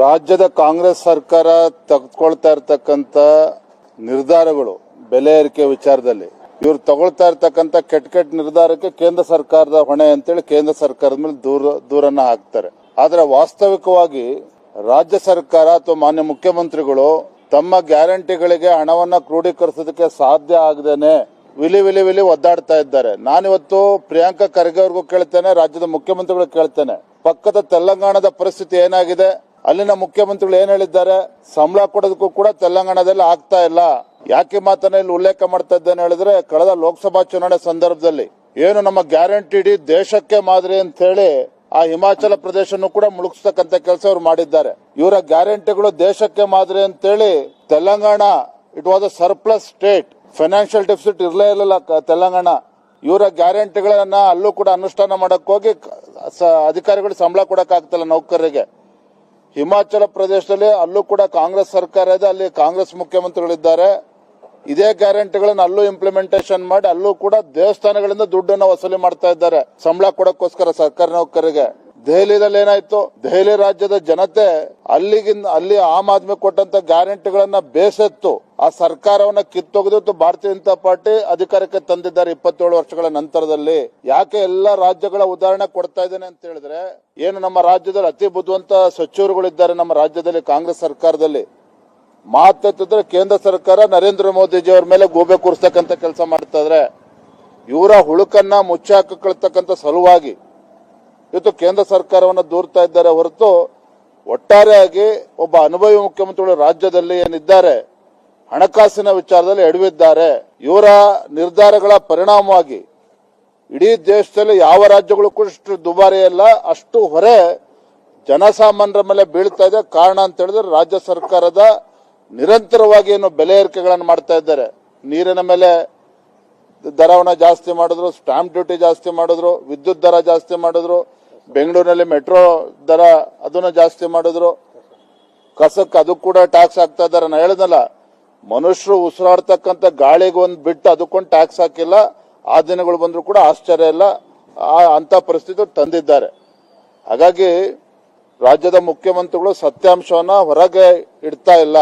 ರಾಜ್ಯದ ಕಾಂಗ್ರೆಸ್ ಸರ್ಕಾರ ತೆಗೆದುಕೊಳ್ತಾ ಇರತಕ್ಕಂತ ನಿರ್ಧಾರಗಳು, ಬೆಲೆ ಏರಿಕೆ ವಿಚಾರದಲ್ಲಿ. ಇವ್ರು ತಗೊಳ್ತಾ ಇರತಕ್ಕಂತ ಕೆಟ್ಟ ಕೆಟ್ಟ ನಿರ್ಧಾರಕ್ಕೆ ಕೇಂದ್ರ ಸರ್ಕಾರದ ಹೊಣೆ ಅಂತೇಳಿ ಕೇಂದ್ರ ಸರ್ಕಾರದ ಮೇಲೆ ದೂರ, ದೂರನ್ನ ಹಾಕ್ತಾರೆ. ಆದ್ರೆ ವಾಸ್ತವಿಕವಾಗಿ ರಾಜ್ಯ ಸರ್ಕಾರ ಅಥವಾ ಮಾನ್ಯ ಮುಖ್ಯಮಂತ್ರಿಗಳು ತಮ್ಮ ಗ್ಯಾರಂಟಿಗಳಿಗೆ ಹಣವನ್ನ ಕ್ರೋಢೀಕರಿಸೋದಕ್ಕೆ ಸಾಧ್ಯ ಆಗದೇನೆ ವಿಲಿ ವಿಲಿ ವಿಲಿ ಒದ್ದಾಡ್ತಾ ಇದ್ದಾರೆ. ನಾನಿವತ್ತು ಪ್ರಿಯಾಂಕಾ ಖರ್ಗೆ ಅವ್ರಿಗೂ ಕೇಳ್ತೇನೆ, ರಾಜ್ಯದ ಮುಖ್ಯಮಂತ್ರಿಗಳು ಕೇಳ್ತೇನೆ. ಪಕ್ಕದ ತೆಲಂಗಾಣದ ಪರಿಸ್ಥಿತಿ ಏನಾಗಿದೆ? ಅಲ್ಲಿನ ಮುಖ್ಯಮಂತ್ರಿಗಳು ಏನ್ ಹೇಳಿದ್ದಾರೆ? ಸಂಬಳ ಕೊಡೋದಕ್ಕೂ ಕೂಡ ತೆಲಂಗಾಣದಲ್ಲಿ ಆಗ್ತಾ ಇಲ್ಲ. ಯಾಕೆ ಮಾತನ್ನ ಇಲ್ಲಿ ಉಲ್ಲೇಖ ಮಾಡ್ತಾ ಇದ್ದೇನೆ ಹೇಳಿದ್ರೆ, ಕಳೆದ ಲೋಕಸಭಾ ಚುನಾವಣೆ ಸಂದರ್ಭದಲ್ಲಿ ಏನು ನಮ್ಮ ಗ್ಯಾರಂಟಿ ಇಡೀ ದೇಶಕ್ಕೆ ಮಾದರಿ ಅಂತ ಹೇಳಿ ಆ ಹಿಮಾಚಲ ಪ್ರದೇಶನು ಕೂಡ ಮುಳುಗಿಸ್ತಕ್ಕಂತ ಕೆಲಸ ಅವ್ರು ಮಾಡಿದ್ದಾರೆ. ಇವರ ಗ್ಯಾರಂಟಿಗಳು ದೇಶಕ್ಕೆ ಮಾದರಿ ಅಂತೇಳಿ Telangana it was a surplus state financial deficit ಇರಲೇ ಇರಲಿಲ್ಲ ತೆಲಂಗಾಣ. ಇವರ ಗ್ಯಾರಂಟಿಗಳನ್ನ ಅಲ್ಲೂ ಕೂಡ ಅನುಷ್ಠಾನ ಮಾಡಕ್ ಹೋಗಿ ಅಧಿಕಾರಿಗಳು ಸಂಬಳ ಕೊಡಕ್ ಆಗ್ತಲ್ಲ ನೌಕರರಿಗೆ. ಹಿಮಾಚಲ ಪ್ರದೇಶದಲ್ಲಿ ಅಲ್ಲೂ ಕೂಡ ಕಾಂಗ್ರೆಸ್ ಸರ್ಕಾರ ಇದೆ, ಅಲ್ಲಿ ಕಾಂಗ್ರೆಸ್ ಮುಖ್ಯಮಂತ್ರಿಗಳಿದ್ದಾರೆ. ಇದೇ ಗ್ಯಾರಂಟಿಗಳನ್ನು ಅಲ್ಲೂ ಇಂಪ್ಲಿಮೆಂಟೇಷನ್ ಮಾಡಿ, ಅಲ್ಲೂ ಕೂಡ ದೇವಸ್ಥಾನಗಳಿಂದ ದುಡ್ಡನ್ನು ವಸೂಲಿ ಮಾಡ್ತಾ ಇದ್ದಾರೆ. ಸಂಬಳ ಕೊಡಕ್ಕೋಸ್ಕರ ಸರ್ಕಾರಿ ನೌಕರರಿಗೆ. ದೆಹಲಿದಲ್ಲಿ ಏನಾಯ್ತು? ದೆಹಲಿ ರಾಜ್ಯದ ಜನತೆ ಅಲ್ಲಿಗಿನ್ ಅಲ್ಲಿ ಆಮ್ ಆದ್ಮಿ ಕೊಟ್ಟಂತ ಗ್ಯಾರಂಟಿಗಳನ್ನ ಬೇಸತ್ತು. ಆ ಸರ್ಕಾರವನ್ನ ಕಿತ್ತೊಗೆದಿತ್ತು ಭಾರತೀಯ ಜನತಾ ಪಾರ್ಟಿ ಅಧಿಕಾರಕ್ಕೆ ತಂದಿದ್ದಾರೆ ಇಪ್ಪತ್ತೇಳು ವರ್ಷಗಳ ನಂತರದಲ್ಲಿ. ಯಾಕೆ ಎಲ್ಲ ರಾಜ್ಯಗಳ ಉದಾಹರಣೆ ಕೊಡ್ತಾ ಇದ್ದೇನೆ ಅಂತ ಹೇಳಿದ್ರೆ, ಏನು ನಮ್ಮ ರಾಜ್ಯದಲ್ಲಿ ಅತಿ ಬುದ್ಧಿವಂತ ಸಚಿವರುಗಳಿದ್ದಾರೆ ನಮ್ಮ ರಾಜ್ಯದಲ್ಲಿ ಕಾಂಗ್ರೆಸ್ ಸರ್ಕಾರದಲ್ಲಿ. ಮಾತಾಡ್ತಿದ್ರೆ ಕೇಂದ್ರ ಸರ್ಕಾರ ನರೇಂದ್ರ ಮೋದಿಜಿ ಅವ್ರ ಮೇಲೆ ಗೂಬೆ ಕೂರಿಸ್ತಕ್ಕಂತ ಕೆಲಸ ಮಾಡ್ತಾ ಇದ್ರೆ, ಇವರ ಹುಳುಕನ್ನ ಮುಚ್ಚಾಕಳ್ತಕ್ಕಂಥ ಸಲುವಾಗಿ ಇವತ್ತು ಕೇಂದ್ರ ಸರ್ಕಾರವನ್ನು ದೂರ್ತಾ ಇದ್ದಾರೆ ಹೊರತು ಒಟ್ಟಾರೆಯಾಗಿ ಒಬ್ಬ ಅನುಭವಿ ಮುಖ್ಯಮಂತ್ರಿಗಳು ರಾಜ್ಯದಲ್ಲಿ ಏನಿದ್ದಾರೆ, ಹಣಕಾಸಿನ ವಿಚಾರದಲ್ಲಿ ಎಡವಿದ್ದಾರೆ ಇವರ ನಿರ್ಧಾರಗಳ ಪರಿಣಾಮವಾಗಿ ಇಡೀ ದೇಶದಲ್ಲಿ ಯಾವ ರಾಜ್ಯಗಳು ಕೂಡ ಇಷ್ಟು ದುಬಾರಿ ಅಲ್ಲ, ಅಷ್ಟು ಹೊರೆ ಜನಸಾಮಾನ್ಯರ ಮೇಲೆ ಬೀಳ್ತಾ ಇದೆ. ಕಾರಣ ಅಂತ ಹೇಳಿದ್ರೆ ರಾಜ್ಯ ಸರ್ಕಾರದ ನಿರಂತರವಾಗಿ ಏನು ಬೆಲೆ ಏರಿಕೆಗಳನ್ನು ಮಾಡ್ತಾ ಇದ್ದಾರೆ. ನೀರಿನ ಮೇಲೆ ದರವನ್ನು ಜಾಸ್ತಿ ಮಾಡಿದ್ರು ಸ್ಟಾಂಪ್ ಡ್ಯೂಟಿ ಜಾಸ್ತಿ ಮಾಡಿದ್ರು, ವಿದ್ಯುತ್ ದರ ಜಾಸ್ತಿ ಮಾಡಿದ್ರು ಬೆಂಗಳೂರಿನಲ್ಲಿ ಮೆಟ್ರೋ ದರ ಅದನ್ನ ಜಾಸ್ತಿ ಮಾಡಿದ್ರು. ಕಸಕ್ಕೆ ಅದು ಕೂಡ ಟ್ಯಾಕ್ಸ್ ಹಾಕ್ತಾ ಇದ್ದಾರೆ. ನಾ ಹೇಳಿದ್ನಲ್ಲ ಮನುಷ್ಯರು ಉಸಿರಾಡ್ತಕ್ಕಂಥ ಗಾಳಿಗೆ ಒಂದು ಬಿಟ್ಟು ಅದಕ್ಕೊಂದು ಟ್ಯಾಕ್ಸ್ ಹಾಕಿಲ್ಲ, ಆ ದಿನಗಳು ಬಂದರೂ ಕೂಡ ಆಶ್ಚರ್ಯ ಇಲ್ಲ. ಆ ಅಂತ ಪರಿಸ್ಥಿತಿ ತಂದಿದ್ದಾರೆ. ಹಾಗಾಗಿ ರಾಜ್ಯದ ಮುಖ್ಯಮಂತ್ರಿಗಳು ಸತ್ಯಾಂಶವನ್ನ ಹೊರಗೆ ಇಡ್ತಾ ಇಲ್ಲ.